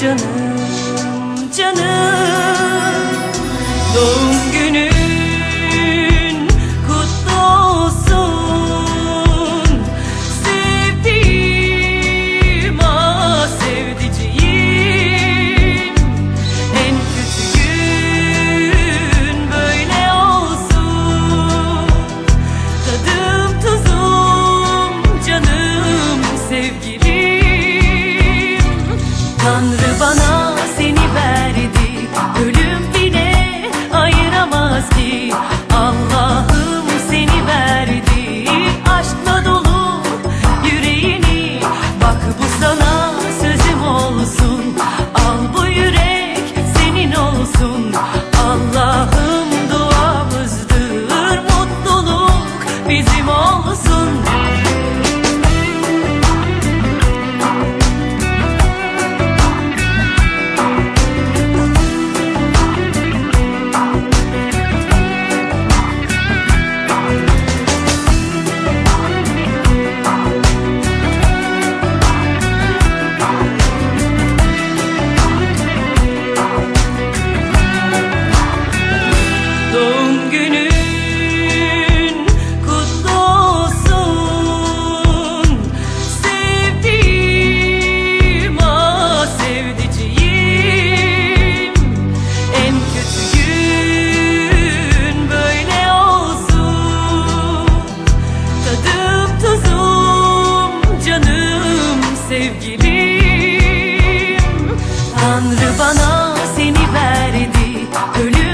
canım Canım Doğum günün Tanrı bana sevgilim. Tanrı bana seni verdi Ölüm